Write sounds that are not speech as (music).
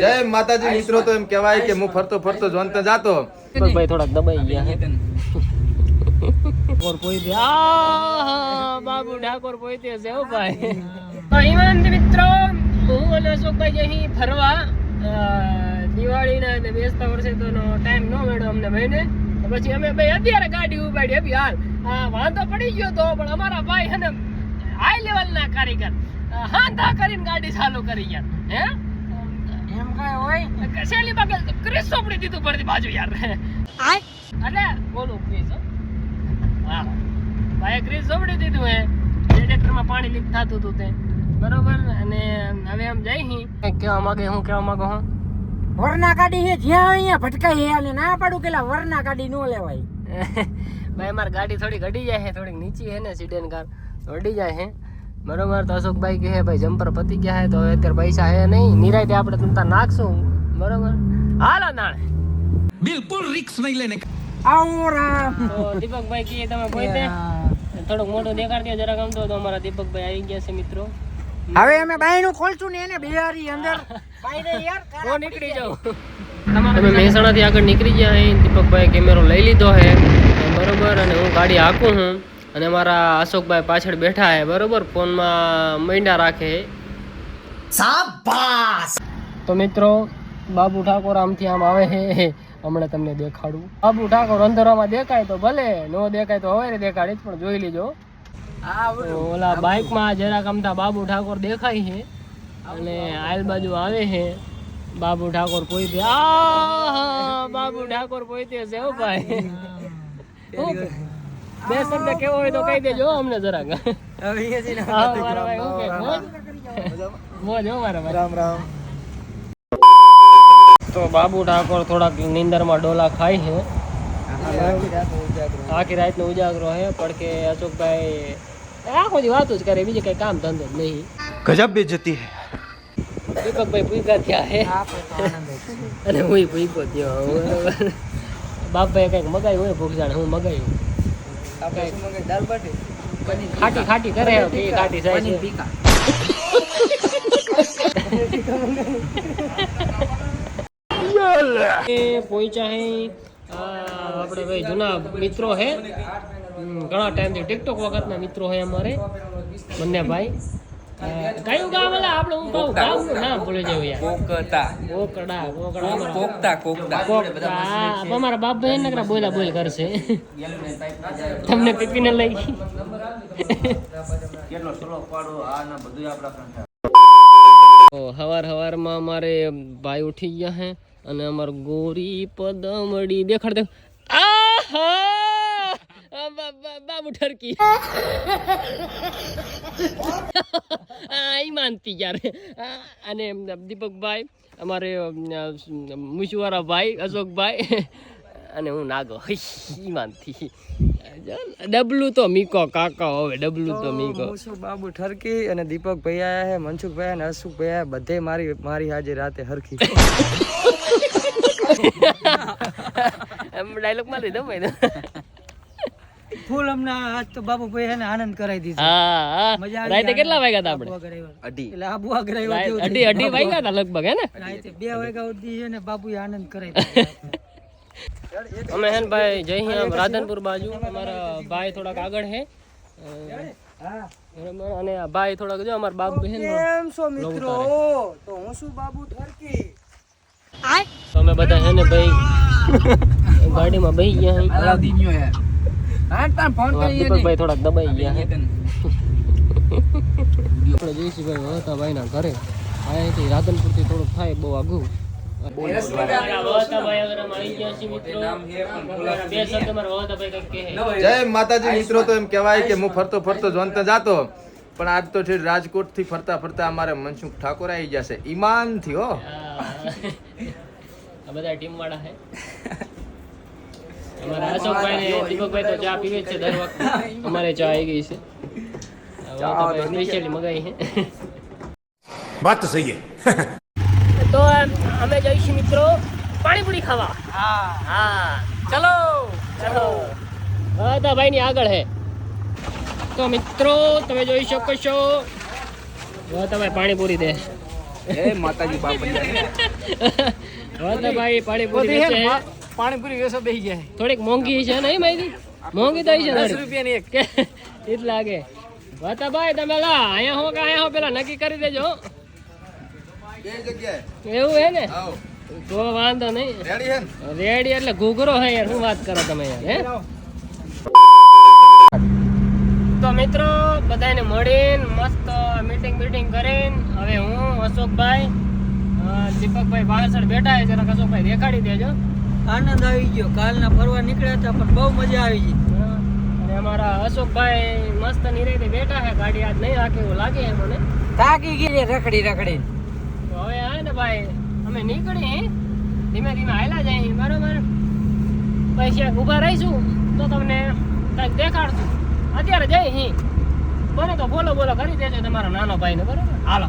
જય માતાજી મિત્રો તો એમ કહેવાય કે હું ફરતો ફરતો જોનતે જાતો. ભાઈ થોડાક દબાઈ ગયા. ઓર (laughs) કોઈ દે. આ બાબુ ઠાકોર પોઈતે છે હો ભાઈ. તો હિમાંત મિત્રો હું અને જે અહીં ફરવા દિવાળીના અને બેસતા વર્ષે તો ટાઈમ ન મળ્યો અમને ભાઈને. તો પછી અમે ભાઈ અત્યારે ગાડી ઉપાડી અભી હાલ આ વાંધો પડી ગયો તો પણ અમારા ભાઈ હે ને હાઈ લેવલના કારીગર. હાંધા કરીને ગાડી ચાલુ કરી ગયા. હે? એમ હોય? શેલી ક્રિસ સોપડી દીધું પડતી બાજુ યાર. એટલે બોલો પ્લીઝ હા. ભાઈ ક્રિસ સોપડી દીધું હે. પાણી લીક થાતું હતું તે. બરોબર? અને હવે આમ જઈ હી. કેવા માંગે હું કેવા માંગો હું? વરના ગાડી હે જ્યાં અહીંયા ભટકાઈ હે અને ના પાડું કેલા વરના ગાડી નો લેવાય. (laughs) ભાઈ મારી ગાડી થોડી ઘટી જાય છે થોડીક નીચી છે ને સીડન કાર અડી જાય છે બરોબર તો અશોકભાઈ કહે ભાઈ જમ્પર પતી ગયા હે તો હવે અત્યારે પૈસા હે નહીં. નિરાયતે આપણે તમતા નાખશું. બરોબર? હાલો નાણે. આવું રામ તો દીપકભાઈ કહે તમે પોતે થોડુંક મોટું દેખાડતી જરાક આમ તો તો અમારા દીપકભાઈ આવી ગયા છે મિત્રો. હવે અમે બાયણું ખોલશું ને એને બિહારી અંદર. યાર નીકળી જાઉં. તમે મહેસાણાથી આગળ નીકળી ગયા હે દીપકભાઈ કેમેરો લઈ લીધો હે. બરોબર અને હું ગાડી હાકું હું. અને મારા અશોકભાઈ પાછળ બેઠા હે બરોબર? ફોનમાં મૈંડા રાખે શાબાશ! તો મિત્રો બાબુ ઠાકોર આમથી આમ આવે હે હમણાં તમને દેખાડું. બાબુ ઠાકોર અંધારામાં દેખાય તો ભલે ન દેખાય તો હવે દેખાડીશ પણ જોઈ લેજો. ઓલા બાઇકમાં જરાક અમતા બાબુ ઠાકોર દેખાય છે. અને આયલ બાજુ આવે છે. બાબુ ઠાકોર પોઈતે આ બાબુ ઠાકોર પોઈતે છે હો ભાઈ? બે શબ્દ કેવો હોય તો કહી દેજો અમને જરાક. હા, મારા ભાઈ, હું કે, મોજ? મોજ હો મારા ભાઈ. રામ રામ. તો બાબુ ઠાકોર થોડાક નીંદરમાં ડોલા ખાય છે. આખી રાતનો ઉજાગરો. છે કે અશોકભાઈ આખો દી વાતો જ કરે બીજું કઈ કામ ધંધો જ નહીં. ગજબ બેજતી હે. દીપકભાઈ પૂગા થયા હે અને હું પૂગો થયો બાપભાઈ કંઈક મગાયું હોય ભૂખજાણ હું મગાયું ખાટી ખાટી કરે ખાટી છે. એ પહોંચ્યા હે આપણે ભાઈ જૂના મિત્રો હે. ઘણા ટાઈમથી ટિકટોક વખતના મિત્રો હે અમારે. બંને ભાઈ. કયું ગામ એટલે આપણે હું કહું ગામનું નામ ભૂલી જવું યાર. કોકતા. કોકડા કોકડા. અમારા- કોકતા કોકતા. કોકડા અમારા બાપ ભાઈ નકરા બોલા બોલ કરશે. તમને પીપીને લઈ. તો હવાર હવારમાં અમારે ભાઈ ઉઠી ગયા હે અને અમાર ગોરી પદમડી દેખાડ દે. આહા! આ બાબુ ઠરકી. આ ઈ માનતી યાર અને દીપકભાઈ અમારે મુશવારા ભાઈ અશોકભાઈ અને હું નાગો. ઈ માનતી ડબલું તો મીકો કાકા હવે ડબલું તો મીકો. હું બાબુ ઠરકી અને દીપક ભાઈ આયા હે મનસુખ ભાઈ અને હસુખ ભાઈ આયા બધે મારી મારી હાજે રાતે હરખી. એમ ડાયલોગમાં લીધો ભાઈ ફૂલ હમણાં આજ તો બાબુભાઈ એને આનંદ કરાવી દીધો. હા હા. મજા રાતે કેટલા વાગ્યા હતા આપણે? અઢી. એટલે આબુ આગળ આવ્યો અઢી અઢી વાગ્યા હતા લગભગ હે ને? રાતે બે વાગ્યા સુધી છે ને બાબુએ આનંદ કરાવી દીધો. અમે હેન ભાઈ જઈ આમ રાધનપુર બાજુ. અમારા ભાઈ થોડાક આગળ હે અને ભાઈ થોડાક જો અમારા બાપ બહેન કેમ છો મિત્રો? તો હું શું બાબુ ઠરકી તો અમે બધા હે ને ભાઈ (laughs) ગાડીમાં બેસી ગયા હી. થોડાક દબાઈ ગયા હતા (laughs) ભાઈના ઘરે. અહીંયાથી રાધનપુરથી થોડુંક થાય બહુ આઘું. જય માતાજી મિત્રો તો એમ કહેવાય કે હું ફરતો ફરતો જોનતે જાતો. પણ આજ તો છે રાજકોટથી ફરતા ફરતા અમારે મનસુખ ઠાકોર આવી જશે ઈમાનથી હો બધા ટીમ વાળા છે અમારા અશોકભાઈ ને દીપકભાઈ તો ચા પીવે છે દર વખતે. અમારે ચા આવી ગઈ છે. સ્પેશિયલી મગાવી છે. વાત તો સહી (laughs) તો અમે જઈશું મિત્રો પાણીપુરી ખાવા. હા. હા. ચલો. ચલો. હા ભાઈ ની આગળ હે. તો મિત્રો તમે જોઈ શકો છો. હવે તમે પાણીપુરી દે. એ માતાજી બાપ હવે (laughs) ભાઈ પાણીપુરી છે પાણીપુરી વેસો બેસી જાય થોડીક મોંઘી છે નહીં માહિતી મોંઘી થઈ છે દસ રૂપિયાની એક. એ જ લાગે. વાતાભાઈ તમે લા અહીંયા હો કે અહીંયા હો પેલા નક્કી કરી દેજો હો. એવું હે ને? તો વાંધો નહીં. રેડી હે રેડી એટલે ઘૂઘરો હે યાર શું વાત કરો તમે યાર હે? તો મિત્રો બધાને મળીને મસ્ત મીટિંગ મીટિંગ કરીને હવે હું અશોકભાઈ દીપકભાઈ પાછળ બેઠા છે જરાક અશોકભાઈ દેખાડી દેજો. આનંદ આવી ગયો. કાલના ફરવા નીકળ્યા હતા પણ બહુ મજા આવી ગઈ. હા. અને અમારા અશોકભાઈ મસ્ત નિરાતે બેઠા છે ગાડી આજ નહીં રાખે એવું લાગે છે મને. થાકી ગઈ છે રખડી રખડી તો હવે આ ને ભાઈ અમે નીકળી ધીમે ધીમે હાલ્યા જાય બરોબર. પછી ક્યાંક ઊભા રહીશું તો તમને કંઈક દેખાડશું. અત્યારે જઈ હી. બને તો બોલો બોલો કરી દેજો તમારા નાનો ભાઈને બરોબર? હાલો.